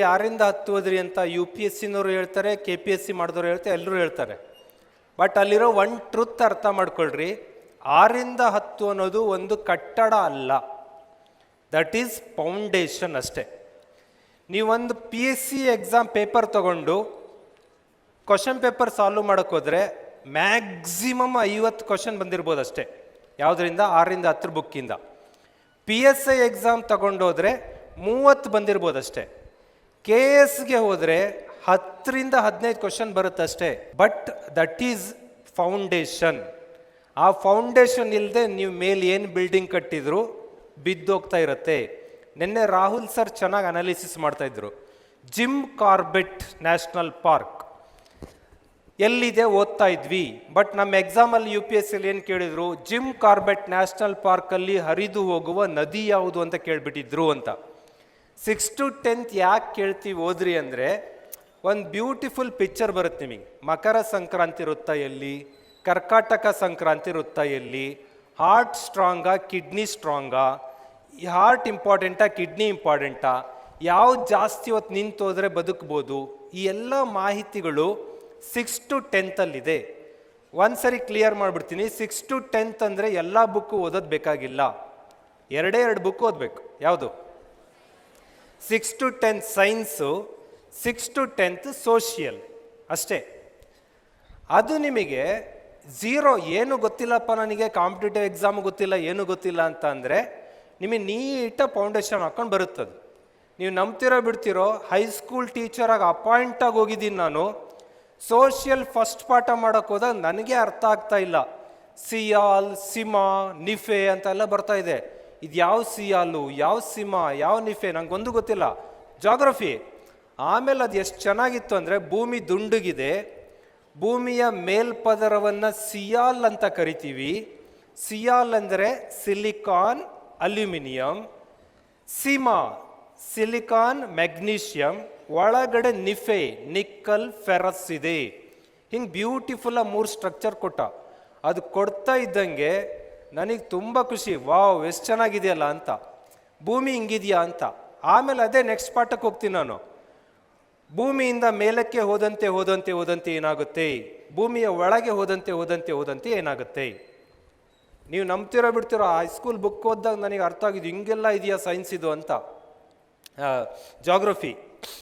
ಆರಿಂದ ಹತ್ತು ಹೋದ್ರಿ ಅಂತ ಯು ಪಿ ಎಸ್ ಸಿನವರು ಹೇಳ್ತಾರೆ, ಕೆ ಪಿ ಎಸ್ ಸಿ ಮಾಡಿದವರು ಹೇಳ್ತಾರೆ, ಎಲ್ಲರೂ ಹೇಳ್ತಾರೆ. ಬಟ್ ಅಲ್ಲಿರೋ ಒನ್ ಟ್ರುತ್ ಅರ್ಥ ಮಾಡ್ಕೊಳ್ರಿ, ಆರಿಂದ ಹತ್ತು ಅನ್ನೋದು ಒಂದು ಕಟ್ಟಡ ಅಲ್ಲ. ದಟ್ ಈಸ್ ಫೌಂಡೇಶನ್ ಅಷ್ಟೇ. ನೀವೊಂದು P S C exam paper ತಗೊಂಡು, ಕ್ವಶನ್ ಪೇಪರ್ ಸಾಲ್ವ್ ಹೋದರೆ ಮ್ಯಾಕ್ಸಿಮಮ್ ಐವತ್ತು ಕ್ವಶನ್ ಬಂದಿರ್ಬೋದು ಅಷ್ಟೇ. ಯಾವುದರಿಂದ? ಆರಿಂದ ಹತ್ತರ ಬುಕ್ಕಿಂದ. ಪಿ ಎಸ್ ಐ ಎಕ್ಸಾಮ್ ತಗೊಂಡೋದ್ರೆ ಮೂವತ್ತು ಬಂದಿರ್ಬೋದು ಅಷ್ಟೇ. ಕೆ ಎಸ್ಗೆ ಹೋದರೆ ಹತ್ತರಿಂದ ಹದಿನೈದು ಕ್ವಶನ್ ಬರುತ್ತಷ್ಟೇ. ಬಟ್ ದಟ್ ಈಸ್ ಫೌಂಡೇಶನ್ ಆ ಫೌಂಡೇಶನ್ ಇಲ್ಲದೆ ನೀವು ಮೇಲೆ ಏನು ಬಿಲ್ಡಿಂಗ್ ಕಟ್ಟಿದ್ರು ಬಿದ್ದೋಗ್ತಾ ಇರುತ್ತೆ. ನಿನ್ನೆ ರಾಹುಲ್ ಸರ್ ಚೆನ್ನಾಗಿ ಅನಾಲಿಸಿಸ್ ಮಾಡ್ತಾ ಇದ್ರು. ಜಿಮ್ ಕಾರ್ಬೆಟ್ ನ್ಯಾಷನಲ್ ಪಾರ್ಕ್ ಎಲ್ಲಿದೆ ಓದ್ತಾ ಇದ್ವಿ. ಬಟ್ ನಮ್ಮ ಎಕ್ಸಾಮಲ್ಲಿ ಯು ಪಿ ಎಸ್ ಸಿಲಿ ಏನು ಕೇಳಿದ್ರು? ಜಿಮ್ ಕಾರ್ಬೆಟ್ ನ್ಯಾಷನಲ್ ಪಾರ್ಕಲ್ಲಿ ಹರಿದು ಹೋಗುವ ನದಿ ಯಾವುದು ಅಂತ ಕೇಳಿಬಿಟ್ಟಿದ್ರು ಅಂತ. ಸಿಕ್ಸ್ ಟು ಟೆಂತ್ ಯಾಕೆ ಕೇಳ್ತೀವಿ ಓದ್ರಿ ಅಂದರೆ, ಒಂದು ಬ್ಯೂಟಿಫುಲ್ ಪಿಕ್ಚರ್ ಬರುತ್ತೆ ನಿಮಗೆ. ಮಕರ ಸಂಕ್ರಾಂತಿ ವೃತ್ತ ಎಲ್ಲಿ, ಕರ್ಕಾಟಕ ಸಂಕ್ರಾಂತಿ ವೃತ್ತ ಎಲ್ಲಿ ಹಾರ್ಟ್ ಸ್ಟ್ರಾಂಗಾ ಕಿಡ್ನಿ ಸ್ಟ್ರಾಂಗಾ ಹಾರ್ಟ್ ಇಂಪಾರ್ಟೆಂಟಾ ಕಿಡ್ನಿ ಇಂಪಾರ್ಟೆಂಟಾ ಯಾವ್ದು ಜಾಸ್ತಿ ಹೊತ್ತು ನಿಂತೋದ್ರೆ ಬದುಕ್ಬೋದು, ಈ ಎಲ್ಲ ಮಾಹಿತಿಗಳು ಸಿಕ್ಸ್ ಟು ಟೆಂತಲ್ಲಿದೆ ಒಂದ್ಸರಿ ಕ್ಲಿಯರ್ ಮಾಡಿಬಿಡ್ತೀನಿ ಸಿಕ್ಸ್ ಟು ಟೆಂತ್ ಅಂದರೆ ಎಲ್ಲ ಬುಕ್ಕು ಓದೋದು ಬೇಕಾಗಿಲ್ಲ. ಎರಡೇ ಎರಡು ಬುಕ್ ಓದಬೇಕು, ಯಾವುದು? Six to tenth science six to tenth social ಅಷ್ಟೇ. ಅದು ನಿಮಗೆ ಝೀರೋ ಏನು ಗೊತ್ತಿಲ್ಲಪ್ಪ ನನಗೆ ಕಾಂಪಿಟೇಟಿವ್ ಎಕ್ಸಾಮ್ ಗೊತ್ತಿಲ್ಲ, ಏನು ಗೊತ್ತಿಲ್ಲ ಅಂತ ಅಂದರೆ ನಿಮಗೆ ನೀಟ ಫೌಂಡೇಶನ್ ಹಾಕ್ಕೊಂಡು ಬರುತ್ತದು. ನೀವು ನಂಬ್ತಿರೋ ಬಿಡ್ತಿರೋ ಹೈಸ್ಕೂಲ್ ಟೀಚರಾಗಿ ಅಪಾಯಿಂಟಾಗಿ ಹೋಗಿದ್ದೀನಿ ನಾನು ಸೋಷಿಯಲ್ ಫಸ್ಟ್ ಪಾಠ ಮಾಡೋಕ್ಕೆ ಹೋದಾಗ ನನಗೆ ಅರ್ಥ ಆಗ್ತಾ ಇಲ್ಲ. ಸಿಯಾಲ್, ಸಿಮಾ, ನಿಫೆ ಅಂತೆಲ್ಲ ಬರ್ತಾ ಇದೆ. ಇದು ಯಾವ ಸಿಯಾಲು, ಯಾವ ಸಿಮಾ ಯಾವ ನಿಫೆ, ನಂಗೊಂದು ಗೊತ್ತಿಲ್ಲ. ಜಾಗ್ರಫಿ ಆಮೇಲೆ ಅದು ಎಷ್ಟು ಚೆನ್ನಾಗಿತ್ತು ಅಂದರೆ ಭೂಮಿ ದುಂಡುಗಿದೆ. ಭೂಮಿಯ ಮೇಲ್ಪದರವನ್ನು ಸಿಯಾಲ್ ಅಂತ ಕರಿತೀವಿ. ಸಿಯಾಲ್ ಅಂದರೆ silicon aluminium. Sima silicon magnesium ಒಳಗಡೆ ನಿಫೆ, ನಿಕ್ಕಲ್, ಫೆರಸ್ ಇದೆ. ಹಿಂಗೆ ಬ್ಯೂಟಿಫುಲ್ಲಾಗಿ ಮೂರು ಸ್ಟ್ರಕ್ಚರ್ ಕೊಟ್ಟ. ಅದು ಕೊಡ್ತಾ ಇದ್ದಂಗೆ ನನಗೆ ತುಂಬ ಖುಷಿ. ವಾವ್, ಎಷ್ಟು ಚೆನ್ನಾಗಿದೆಯಲ್ಲ ಅಂತ. ಭೂಮಿ ಹಿಂಗಿದೆಯಾ ಅಂತ. ಆಮೇಲೆ ಅದೇ ನೆಕ್ಸ್ಟ್ ಪಾಠಕ್ಕೆ ಹೋಗ್ತೀನಿ ನಾನು. ಭೂಮಿಯಿಂದ ಮೇಲಕ್ಕೆ ಹೋದಂತೆ ಹೋದಂತೆ ಹೋದಂತೆ ಏನಾಗುತ್ತೆ? ಭೂಮಿಯ ಒಳಗೆ ಹೋದಂತೆ ಹೋದಂತೆ ಹೋದಂತೆ ಏನಾಗುತ್ತೆ? ನೀವು ನಂಬ್ತಿರೋ ಬಿಡ್ತಿರೋ ಹೈಸ್ಕೂಲ್ ಬುಕ್ ಓದಿದಾಗ ನನಗೆ ಅರ್ಥ ಆಗಿದ್ದು ಹಿಂಗೆಲ್ಲ ಇದೆಯಾ ಸೈನ್ಸ್ ಇದು ಅಂತ. ಜಾಗ್ರಫಿ